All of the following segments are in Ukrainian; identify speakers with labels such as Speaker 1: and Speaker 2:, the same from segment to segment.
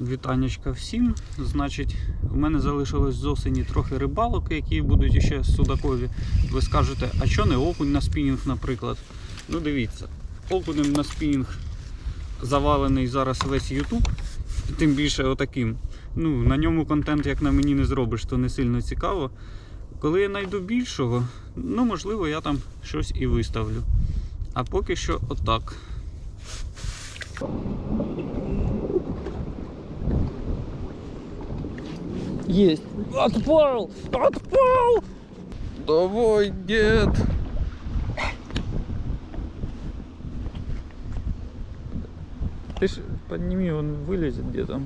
Speaker 1: Вітанечка всім. Значить, у мене залишилось з осені трохи рибалок, які будуть ще судакові. Ви скажете, а що не окунь на спінінг, наприклад? Ну дивіться, окунем на спінінг завалений зараз весь YouTube, тим більше отаким. Ну, на ньому контент, як на мені, не зробиш, то не сильно цікаво. Коли я знайду більшого, ну можливо, я там щось і виставлю. А поки що отак. Есть. Отпал! Отпал! Давай, дед! Ты ж подними, он вылезет где-то.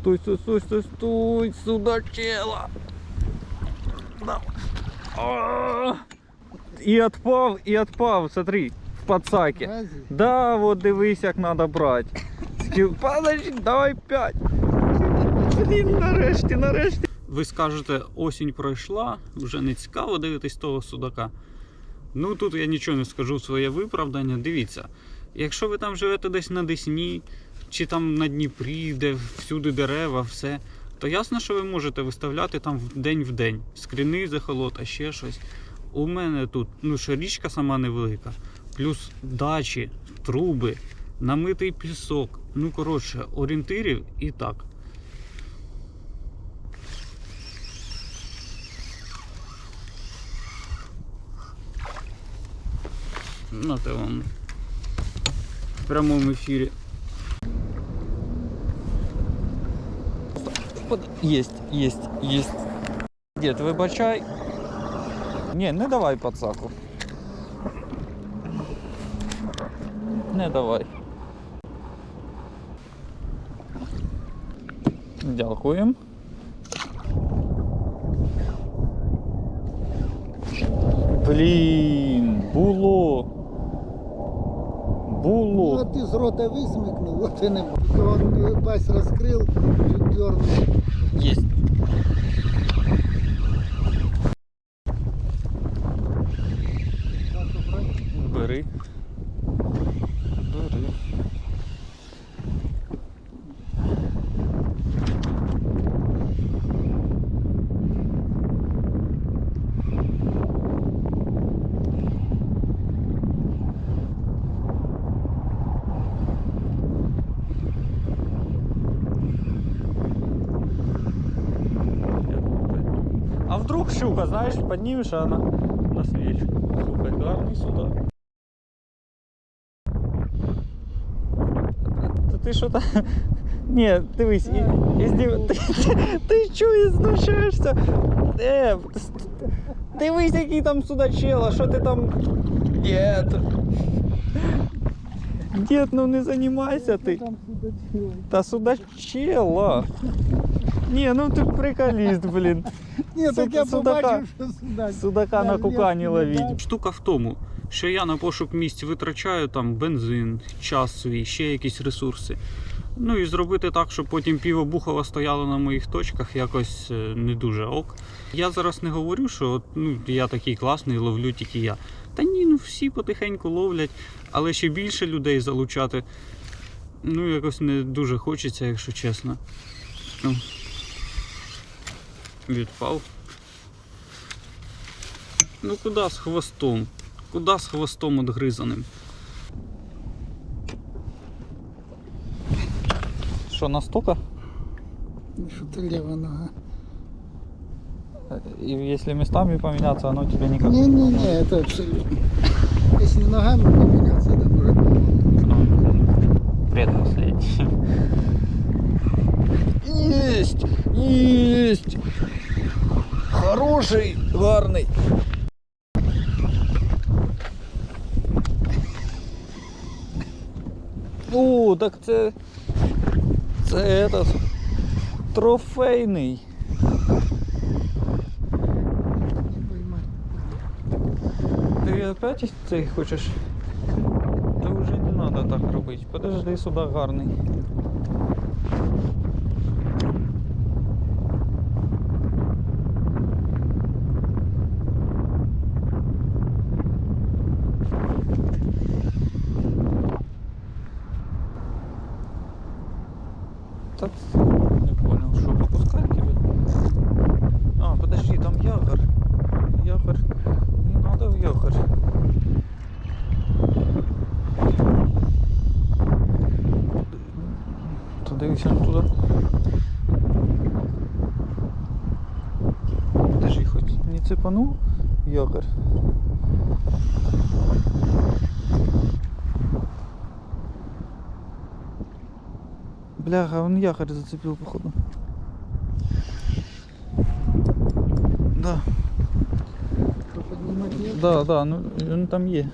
Speaker 1: Стой, стой, стой, стой, стой! Сюда, чела! Да. А! І отпав, і отпав, смотри, в подсаке.
Speaker 2: Разі?
Speaker 1: Да, вот дивись, як надо брати. Скіл- Подожди, давай п'ять. Блін, нарешті, нарешті. Ви скажете, осінь пройшла, вже не цікаво дивитись того судака. Ну тут я нічого не скажу своє виправдання. Дивіться, якщо ви там живете десь на Десні, чи там на Дніпрі, де всюди дерева, все, то ясно, що ви можете виставляти там в день в день. Скріни захолота, ще щось. У мене тут, ну що річка сама невелика, плюс дачі, труби, намитий пісок. Ну, коротше, орієнтирів і так. На те вам в прямому ефірі. Есть, есть, есть. Дед, вибачай. Ні, не давай пацаку. Не давай. Дякуємо. Блін, було. Було.
Speaker 2: Ну, ти з рота висмикнув, от і не пасть розкрив, дернув.
Speaker 1: Есть. щука, знаешь, поднимешь, а она на свечку. Слухай, гарний сюда. Та ти що там? Ні, дивись, і, і здів... ти, ти, ти чого знущаєшся? Е, дивись, який там судачела, що ти там. Дід. Дід, ну не займайся ти.
Speaker 2: Там судачило.
Speaker 1: Та судачела. Ні, ну ти приколіст, блін.
Speaker 2: Ні, так я
Speaker 1: Судака.
Speaker 2: побачив, що судач.
Speaker 1: Судака
Speaker 2: Я
Speaker 1: на кукані ловіть. Штука в тому, що я на пошук місць витрачаю там бензин, час свій, ще якісь ресурси. Ну і зробити так, щоб потім піво Бухова стояло на моїх точках, якось е, не дуже ок. Я зараз не говорю, що от, ну, я такий класний, ловлю тільки я. Та ні, ну всі потихеньку ловлять, але ще більше людей залучати. Ну, якось не дуже хочеться, якщо чесно. Ну, відпав. Ну куди з хвостом? Куди з хвостом отгризаним? Що, настолько?
Speaker 2: Що ти ліва нога?
Speaker 1: И если местами поменяться, оно тебе никак
Speaker 2: Ні, ні, ні, це абсолютно. Якщо ногами помінятися, то може допомогти.
Speaker 1: Предпоследний. Есть! Есть! Хороший, гарний. О, так це. Це этот. Трофейний. Ти опять цей хочеш? Та вже не треба так робити. Подожди, сюди гарний. Та не понял, що попускать тебе? А, подожди, там якорь. Якорь. Не надо в якорь. То дивися туди. Подожди, хоч не цепанув якорь. Бляха, он якорь зацепил, походу. Да, да, да, ну він там є.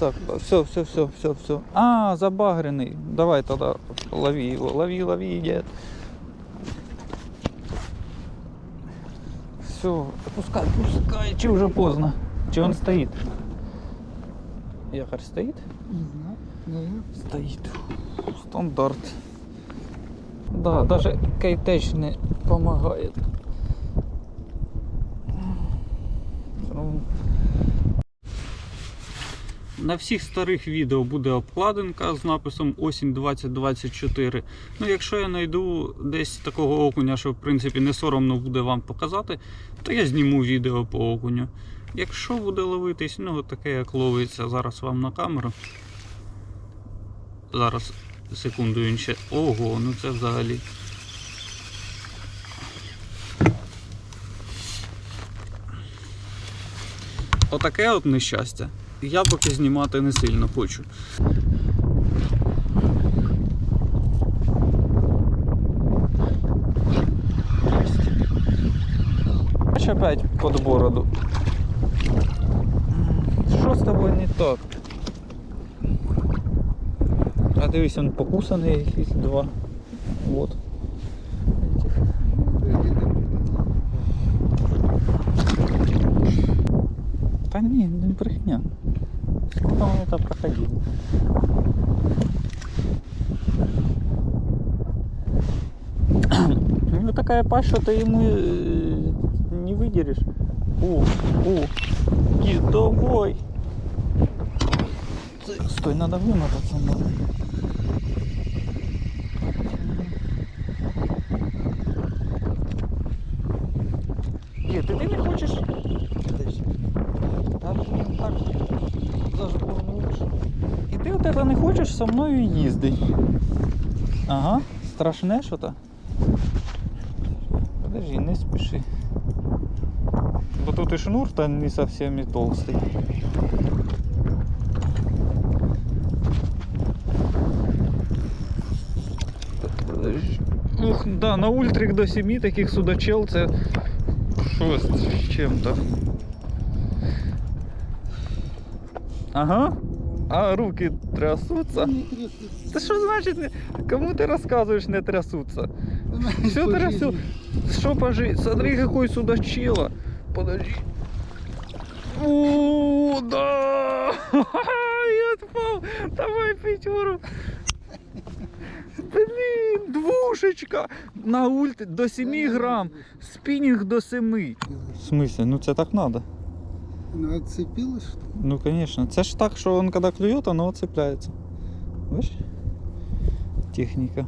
Speaker 1: Так, все, все, все, все, все. А, забагренный. Давай тогда лови его, лови, лови, дед. Все, пускай, пускай, чи уже поздно. Чи он стоит? Якорь стоит?
Speaker 2: Не знаю.
Speaker 1: Стоит. Стандарт. Да, даже кейтеч не помогает. На всіх старих відео буде обкладинка з написом осінь 2024. Ну, якщо я знайду десь такого окуня, що в принципі не соромно буде вам показати, то я зніму відео по окуню. Якщо буде ловитись, ну таке як ловиться зараз вам на камеру. Зараз, секунду, він ще. Ого, ну це взагалі. Отаке от нещастя. Я поки знімати не сильно хочу. Опять под бороду. Що з тобою не так? А дивись, він покусаний якийсь два. Вот. кто проходил. Ну такая паша, то ему э, не выдержишь. У, у, кит, давай. Стой, надо вымотаться. Надо. Ти не хочеш со мною їздити. Ага, страшне що то. Подожди, не спіши. Бо тут і шнур та не зовсім і толстий. Ух, да, на ультрик до 7 таких судачел це щось з чим-то. Ага. А руки
Speaker 2: трясеться.
Speaker 1: Це що значить? Кому ти розказуєш не трясуться? Все трясу.
Speaker 2: жизни.
Speaker 1: Что пожи? Смотри, какой судачило. Подожди. О, да! Я отпал. Давай пятеру. Блин, двушечка. На ульт до 7 грамм. Спиннинг до 7. В смысле? Ну це так надо.
Speaker 2: Ну, отцепилась, что ли?
Speaker 1: Ну, конечно. Це ж так, що он когда клюет, оно цепляется. Видишь? Техника.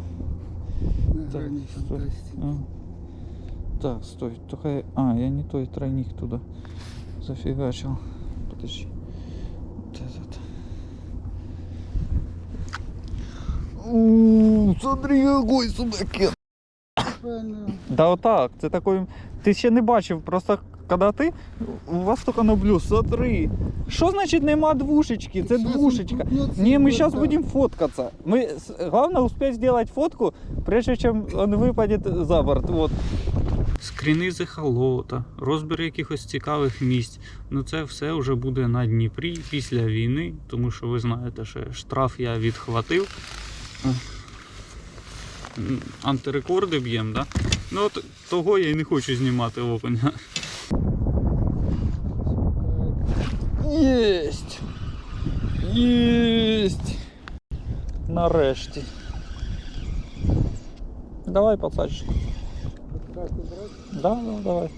Speaker 2: на
Speaker 1: Так,
Speaker 2: фантастики.
Speaker 1: А. Так, стой. Только я... А, я не той тройник туда зафигачил. Подожди. Вот этот. У, смотри, какой.
Speaker 2: Правильно.
Speaker 1: Да отак, це такой. Ти ще не бачив, просто коли ти, у вас тільки на блюз, смотри. Що значить нема двушечки? Це
Speaker 2: Щас
Speaker 1: двушечка.
Speaker 2: он крутнется
Speaker 1: Не,
Speaker 2: и
Speaker 1: мы
Speaker 2: вот
Speaker 1: сейчас
Speaker 2: так.
Speaker 1: будем фоткаться. Мы, с- главное успеть сделать фотку, прежде чем он выпадет за борт. Вот. Скріни з ехолота, розбір якихось цікавих місць. Ну це все вже буде на Дніпрі після війни, тому що ви знаєте, що штраф я відхватив. М, Антирекорди б'ємо, да? Ну от того я і не хочу знімати окуня. Єсть! Єсть! Нарешті. Давай, пацачку. Да, да, давай.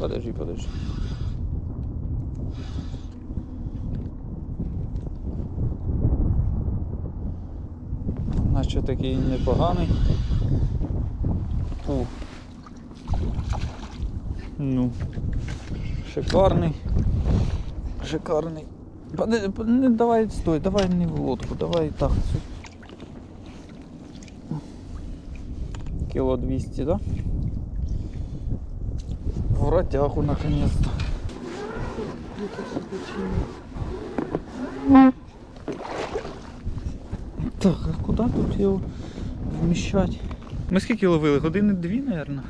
Speaker 1: Подожди, подожди. Наче такий непоганий. Фу. Ну. Шикарний. Шикарний. Не давай стой, давай не в лодку, давай так. Кіло 200, да? В ротяху наконец-то. Так, а куди тут його вміщати? Ми скільки ловили? Години дві, мабуть?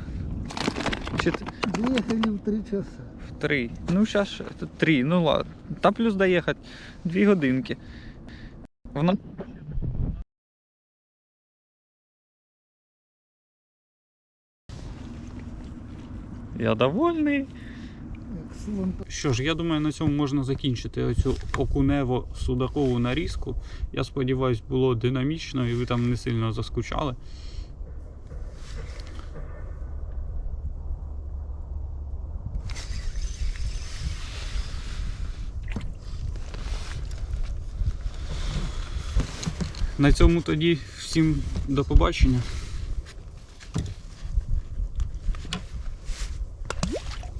Speaker 1: Чи
Speaker 2: Доехали в три часа.
Speaker 1: в три? Ну, зараз три, ну ладно. Та плюс доїхати дві годинки. Вона... Я довольний. Що ж, я думаю, на цьому можна закінчити оцю окунево судакову нарізку. Я сподіваюсь, було динамічно і ви там не сильно заскучали. На цьому тоді всім до побачення.